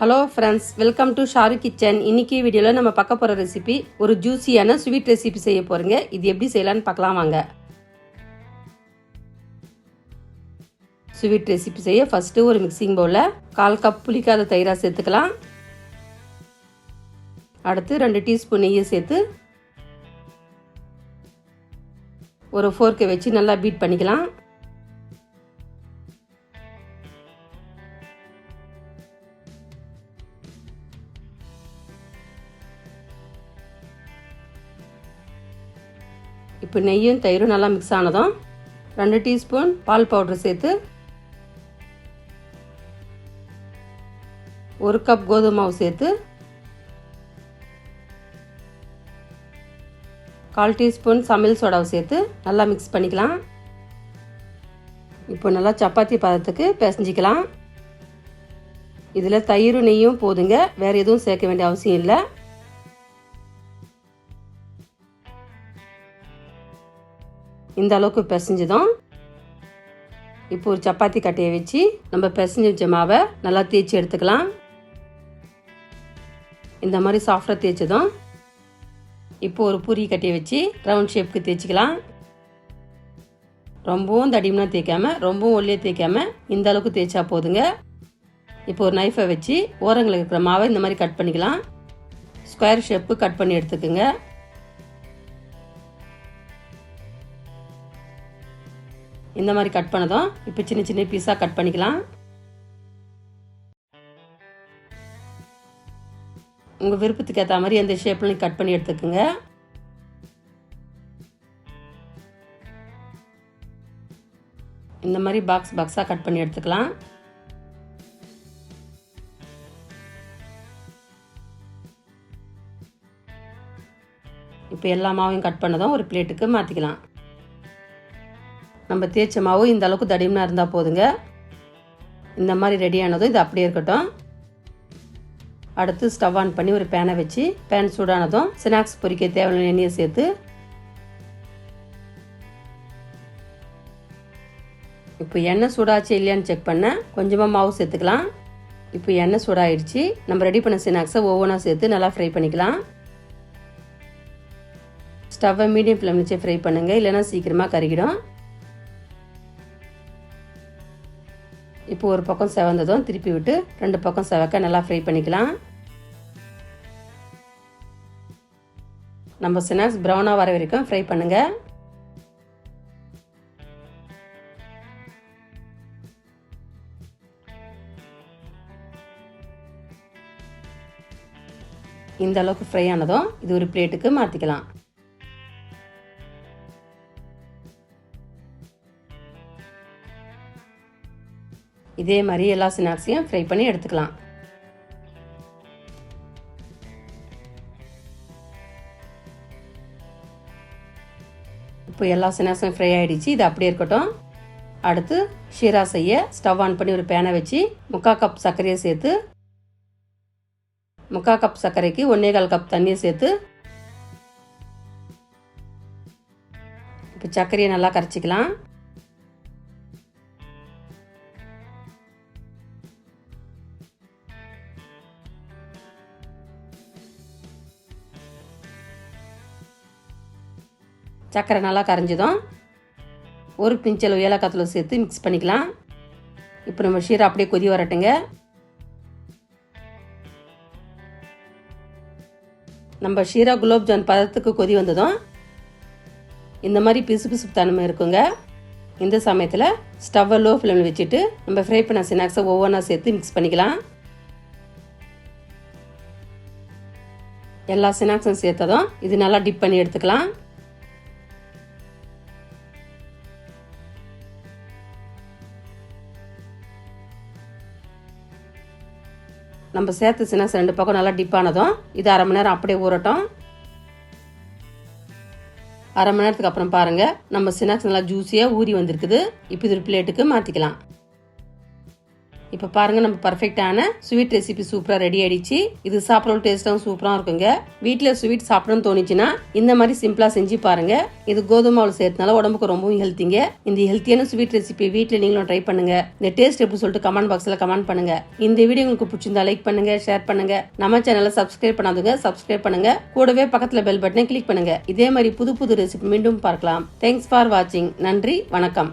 Hello friends welcome to Sharu kitchen இன்னைக்கு வீடியோவில் நம்ம பார்க்க போகிற ரெசிபி ஒரு ஜூஸியான ஸ்வீட் ரெசிபி செய்ய போகிறேங்க இது எப்படி செய்யலாம்னு பார்க்கலாம் வாங்க. ஸ்வீட் ரெசிபி செய்ய ஃபஸ்ட்டு ஒரு மிக்சிங் பவுலில் கால் கப் புளிக்காத தயிராக சேர்த்துக்கலாம். அடுத்து ரெண்டு டீஸ்பூன் நெய்யை சேர்த்து ஒரு ஃபோர்க்கை வச்சு நல்லா பீட் பண்ணிக்கலாம். இப்போ நெய்யும் தயிரும் நல்லா மிக்ஸ் ஆனதும் ரெண்டு டீஸ்பூன் பால் பவுடர் சேர்த்து ஒரு கப் கோதுமை மாவு சேர்த்து கால் டீஸ்பூன் சமையல் சோடாவை சேர்த்து நல்லா மிக்ஸ் பண்ணிக்கலாம். இப்போ நல்லா சப்பாத்தி பதத்துக்கு பிசைஞ்சிக்கலாம். இதில் தயிரும் நெய்யும் போதுங்க. வேறு எதுவும் சேர்க்க வேண்டிய அவசியம் இல்லை. இந்த அளவுக்கு பிசைஞ்சதும் இப்போ ஒரு சப்பாத்தி கட்டையை வச்சு நம்ம பிசைஞ்சு வச்ச மாவை நல்லா தேய்ச்சி எடுத்துக்கலாம். இந்த மாதிரி சாஃப்டாக தேய்ச்சதும் இப்போ ஒரு பூரி கட்டியை வச்சு ரவுண்ட் ஷேப்புக்கு தேய்ச்சிக்கலாம். ரொம்பவும் தடிமனாக தேய்க்காம ரொம்பவும் ஒல்லியாக தேய்க்காம இந்த அளவுக்கு தேய்ச்சா போதுங்க. இப்போ ஒரு நைஃபை வச்சு ஓரங்களுக்கு இருக்கிற மாவை இந்த மாதிரி கட் பண்ணிக்கலாம். ஸ்கொயர் ஷேப்பு கட் பண்ணி எடுத்துக்கோங்க. இந்த மாதிரி கட் பண்ணதும் இப்போ சின்ன சின்ன பீஸாக கட் பண்ணிக்கலாம். உங்கள் விருப்பத்துக்கு ஏற்ற மாதிரி எந்த ஷேப்லையும் கட் பண்ணி எடுத்துக்கோங்க. இந்த மாதிரி பாக்ஸ் பாக்ஸாக கட் பண்ணி எடுத்துக்கலாம். இப்போ எல்லா மாவையும் கட் பண்ணதும் ஒரு பிளேட்டுக்கு மாற்றிக்கலாம் நம்ம தேய்ச்ச மாவு இந்த அளவுக்கு தடிமனாக இருந்தால் போதுங்க. இந்த மாதிரி ரெடியானதும் இது அப்படியே இருக்கட்டும். அடுத்து ஸ்டவ் ஆன் பண்ணி ஒரு பேனை வச்சு பேன் சூடானதும் ஸ்நாக்ஸ் பொரிக்க தேவையான எண்ணெயை சேர்த்து இப்போ எண்ணெய் சூடாச்சு இல்லையான்னு செக் பண்ண கொஞ்சமாக மாவு சேர்த்துக்கலாம். இப்போ எண்ணெய் சூடாயிடுச்சு நம்ம ரெடி பண்ண ஸ்நாக்ஸை ஒவ்வொன்றா சேர்த்து நல்லா ஃப்ரை பண்ணிக்கலாம். ஸ்டவ்வை மீடியம் ஃப்ளேம் வச்சு ஃப்ரை பண்ணுங்கள் இல்லைன்னா சீக்கிரமாக கருகிடும். இப்போ ஒரு பக்கம் செவந்ததும் திருப்பி விட்டு ரெண்டு பக்கம் செவக்க நல்லா ஃப்ரை பண்ணிக்கலாம். நம்ம ஸ்நாக்ஸ் ப்ரௌனாக வர வரைக்கும் ஃப்ரை பண்ணுங்கள் இந்த அளவுக்கு ஃப்ரை ஆனதும் இது ஒரு பிளேட்டுக்கு மாற்றிக்கலாம் இதே மாதிரி எல்லா ஸ்நாக்ஸையும் ஃப்ரை பண்ணி எடுத்துக்கலாம். இப்போ எல்லா ஸ்நாக்ஸும் ஃப்ரை ஆகிடுச்சு இது அப்படியே இருக்கட்டும். அடுத்து ஷீரா செய்ய ஸ்டவ் ஆன் பண்ணி ஒரு பேனை வச்சு முக்கால் கப் சர்க்கரையை சேர்த்து முக்கால் கப் சர்க்கரைக்கு ஒன்றே கால் கப் தண்ணியை சேர்த்து இப்போ சர்க்கரையை நல்லா கரைச்சிக்கலாம். சர்க்கரை நல்லா கரைஞ்சதும் ஒரு பிஞ்சளவு ஏலக்காத்தில் சேர்த்து மிக்ஸ் பண்ணிக்கலாம். இப்போ நம்ம ஷீரா அப்படியே கொதி வரட்டுங்க. நம்ம ஷீரா குலோப்ஜாம் பதத்துக்கு கொதி வந்ததும் இந்த மாதிரி பிசு பிசுப்பு தன்மை இருக்குங்க. இந்த சமயத்தில் ஸ்டவ்வை லோ ஃப்ளேமில் வச்சுட்டு நம்ம ஃப்ரை பண்ண ஸ்நாக்ஸை ஒவ்வொன்றா சேர்த்து மிக்ஸ் பண்ணிக்கலாம். எல்லா ஸ்நாக்ஸும் சேர்த்ததும் இது நல்லா டிப் பண்ணி எடுத்துக்கலாம். நம்ம சேர்த்து ஸ்நாக்ஸ் ரெண்டு பக்கம் நல்லா டிப்பானதும் இது அரை மணி நேரம் அப்படியே ஊறட்டும். அரை மணி நேரத்துக்கு அப்புறம் பாருங்கள் நம்ம ஸ்நாக்ஸ் நல்லா ஜூஸியாக ஊறி வந்திருக்குது. இப்போ இது ஒரு பிளேட்டுக்கு மாற்றிக்கலாம் இப்போ பாருங்க நம்ம பர்ஃபெக்டான ஸ்வீட் ரெசிபி சூப்பரா ரெடி ஆயிடுச்சு. இது சாப்பிடவும் டேஸ்ட்டாகவும் சூப்பரா இருக்குங்க. வீட்டில் ஸ்வீட் சாப்பிடணும்னு தோணுச்சுன்னா இந்த மாதிரி சிம்பிளா செஞ்சு பாருங்க. இது கோதுமை மாவு சேர்த்தனால உடம்புக்கு ரொம்பவும் ஹெல்த்திங்க இந்த ஹெல்த்தியான ஸ்வீட் ரெசிபி வீட்டில் நீங்களும் ட்ரை பண்ணுங்க. இந்த டேஸ்ட் எப்படி சொல்லிட்டு கமெண்ட் பாக்ஸ்ல கமெண்ட் பண்ணுங்க. இந்த வீடியோ உங்களுக்கு பிடிச்சிருந்தா லைக் பண்ணுங்க ஷேர் பண்ணுங்க. நம்ம சேனலை சப்ஸ்கிரைப் பண்ணாதுங்க சப்ஸ்கிரைப் பண்ணுங்க. கூடவே பக்கத்துல பெல் பட்டனை கிளிக் பண்ணுங்க. இதே மாதிரி புது புது ரெசிபி மீண்டும் பார்க்கலாம். தேங்க்ஸ் ஃபார் வாட்சிங் நன்றி வணக்கம்.